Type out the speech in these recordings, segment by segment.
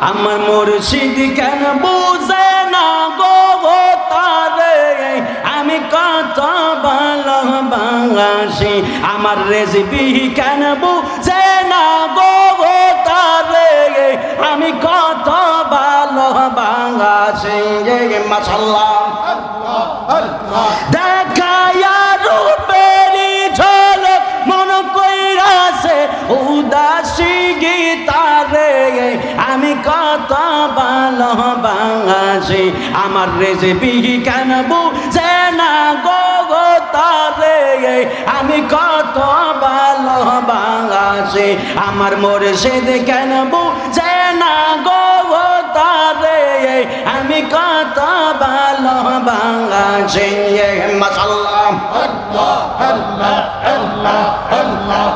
আমার মুর্শিদ কেন বুঝে না গো তারে? আমি কত ভালোবাসি আমার রেসিপি কেন বুঝে না গো গো তারে? আমি কত ভালোবাসি মাসাল্লাহ আসে আমার রেজে বিহি কানবো যে না গো গো তারে? আমি কত ভালো ভালোবাসে, আমার মোরে সে দেখে নেব যে না গো গো তারে? আমি কত ভালোবাসে মাসাল্লাহ আল্লাহ আল্লাহ আল্লাহ আল্লাহ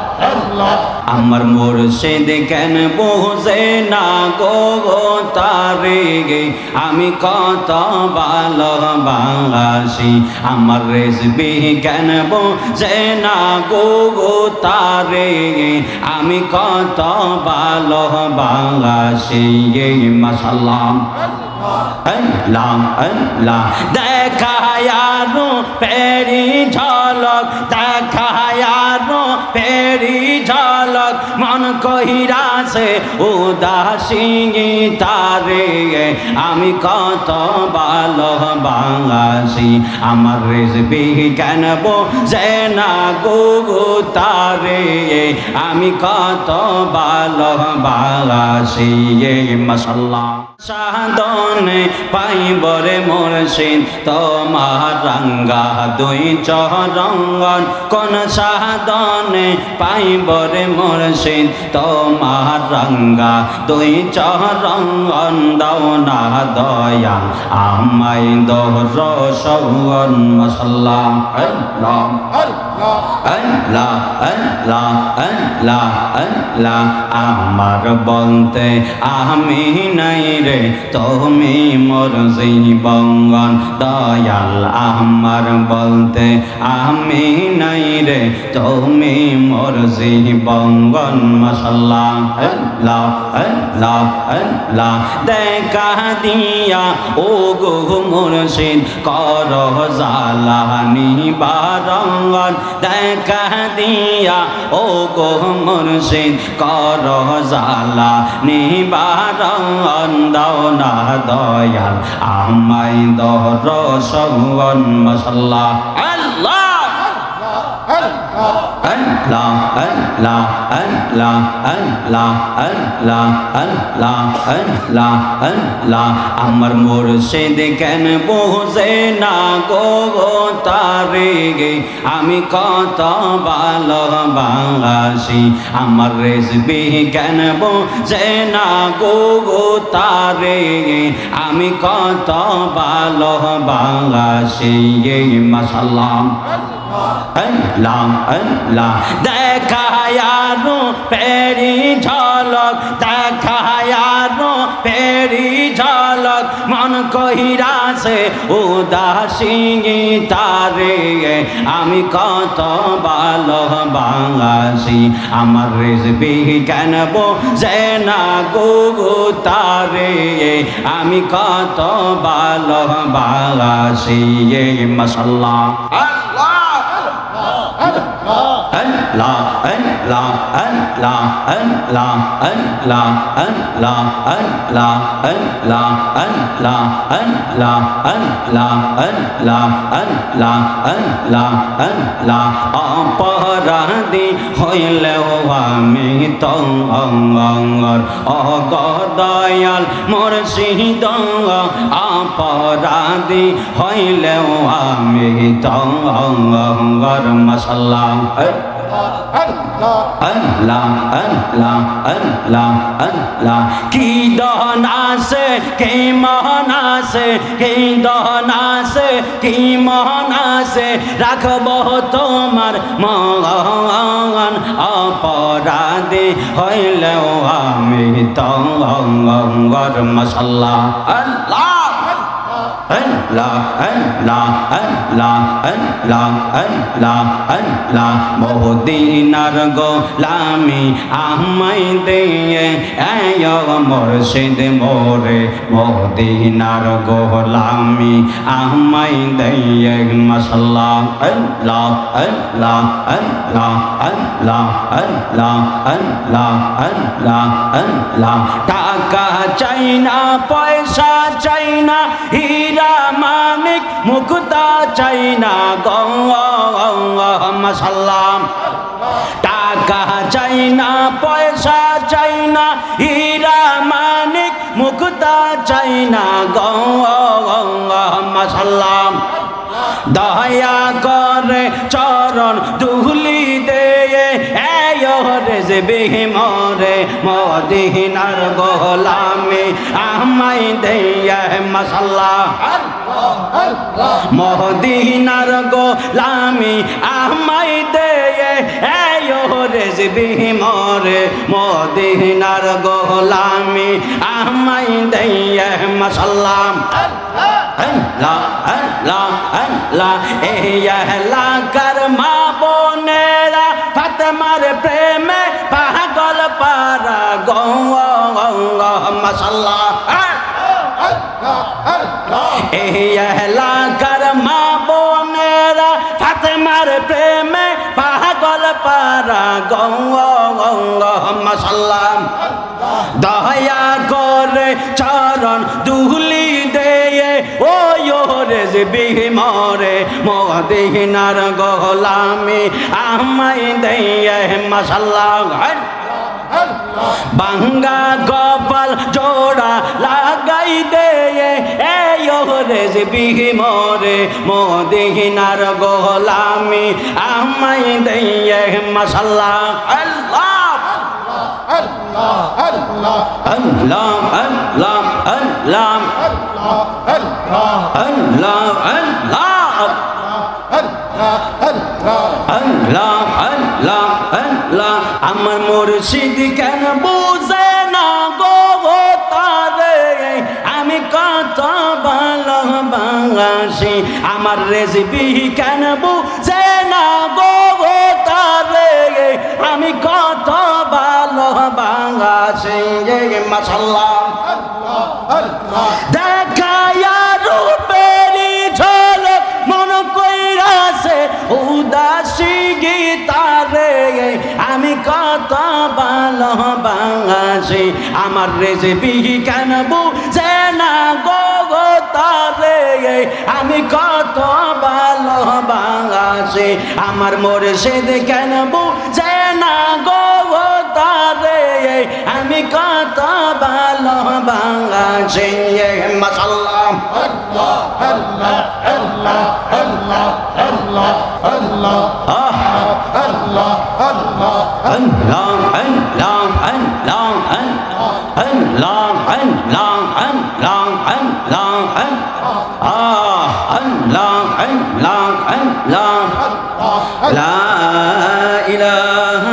আমার মুর্শিদ কেন বোঝে না গো গো তারে গে? আমি কত ভালোবাসি। আমার রেসবি কেন বোঝে না গো গো তারে গে? আমি কত ভালোবাসি মাসাল্লাহ আল্লাহ আল্লাহ। দেখায়ারো পেরি ঝলক কহির কহিরাছে উদাসী তারে। আমি কত ভালোবাসি, আমার রেসবি কেন না গো গো তারে? আমি কত ভালোবাসি মশাল্লাহ সাধনে পাইবরে মুর্শিদ, তোমার রঙ্গা দুই চরঙ্গন। কোন সাধনে পাইবরে মুর্শিদ, তোমার রঙ্গা দুই চরঙ্গন দাও না দয়া আমায় মশাল্লা। আল্লাহ আল্লাহ আল্লাহ আল্লাহ আমার বলতে আমি নাই রে, তুমি মোর জীবঙ্গন দয়াল আমার বলতে আমি নাই রে, তুমি মোর জীবঙ্গন মশাল্লা আল্লাহ আল্লাহ আল্লাহ। দেখা দিয়া ও গো মুর্শিদ, কর জালানি বারঙ্গন দেখা দিয়া ও গো মুর্শিদ কর জালা নিবারণ দাও না দয়াল আমাই দর সগন মশাল্লাহ আল্লাহ! আল্লাহ! আমার মুর্শিদ কেন বোঝে না গো গো তারে গে আমি কত ভালোবাসি আমার রেসবি কেন বোঝে না গো গো তারে গে আমি কত ভালোবাসি মাসাল্লাহ আল্লাহ আল্লাহ দেখায়ানো পেরি ঝলক দেখায়ানো পেরি ঝলক মন কহিরা সে উদাসী তারে আমি কত ভালো বাঙাসি আমার রেসবি কেন জেনা গুগু তারে আমি কত ভালো বাঙাসি মশাল্লা আল্লাহ আল্লাহ আল্লাহ আল্লাহ আল্লাহ আল্লাহ আল্লাহ আল্লাহ আল্লাহ আল্লাহ আল্লাহ আল্লাহ আল্লাহ আল্লাহ অপরাধী হইলেও আমি তঙ্গর অগদয়াল মোর সিদ্ধঙ্গ অপরাধী হইলেও আমি তঙ্গর মশাল্লাহ আল্লাহ আল্লাহ আল্লাহ আল্লাহ কি দহন আছে কি মহন আছে কি দহন আছে কি মহন আছে রাখব তোমার মগন অপরাধী হইলেও আমি তঙ্গর মশাল্লাহ আল্লাহ মদিনার গোলামি আমায় দিয়ে মুর্শিদ মোরে মদিনার গোলামি আমায় দিয়ে মশলা আল্লাহ আল্লাহ আল্লাহ আল্লাহ আল্লাহ আল্লাহ আল্লাহ আল্লাহ টাকা চাই না, পয়সা চাই না, হীরা মানিক, মুক্তা চাই না গসাল্লাম টাকা চাই না, পয়সা চাই না, হীরা মানিক, মুক্তা চাই না গসাল্লাম দয়া করে চরণ বেজবি মরে মদিনার গোলামে আমাই দেয়া মশাল্লা মদিনার গোলামি আমাই দেয়ে রেজবি মরে মদিনার গোলামি আমাই দেয়া মশাল্লাম লা লা লা এ লা কর মা বোনেরা ফাতেমার প্রেম পারা মশাল্লাহ এই এলাকার মা বোনেরা ফাতেমার প্রেমে পাগল পারা গঙ্গা মশাল্লাহ দয়া করে চরণ দুহলি দেয়ে, ও রে যে বিমরে, মদিনার গোলামি আমায় দেয়ে মশাল্লা বাঙ্গা কপাল জোড়া লাগাই দে রে যে বিমরে মদিনার গোলামি আমায় দেয়ে মশাল্লা আল্লাহ আল্লাহ আল্লাহ আল্লাহ আল্লাহ আল্লাহ মুর্শিদ কেন বুঝে না গো তারে? আমি কত ভালো বাঙাসি আমার রেসিপি কেন বুঝে না গো তারে? আমি কত ভালো বাঙাসি মাসাল্লাহ দেখায়া বাঙাসি আমার রেসিপি কেন বুঝে না গো গো তারে আমি কত ভালো বাঙাসি আমার মোরশেদ কেন বুঝে না গো গো তারে আমি কত ভালো মাসাল্লাহ আল্লাহ আল্লাহ আল্লাহ আল্লাহ লাম আন লাম আন লাম আন লাম আন আহ আন লাম আন লাম আন লাম লা ইলাহা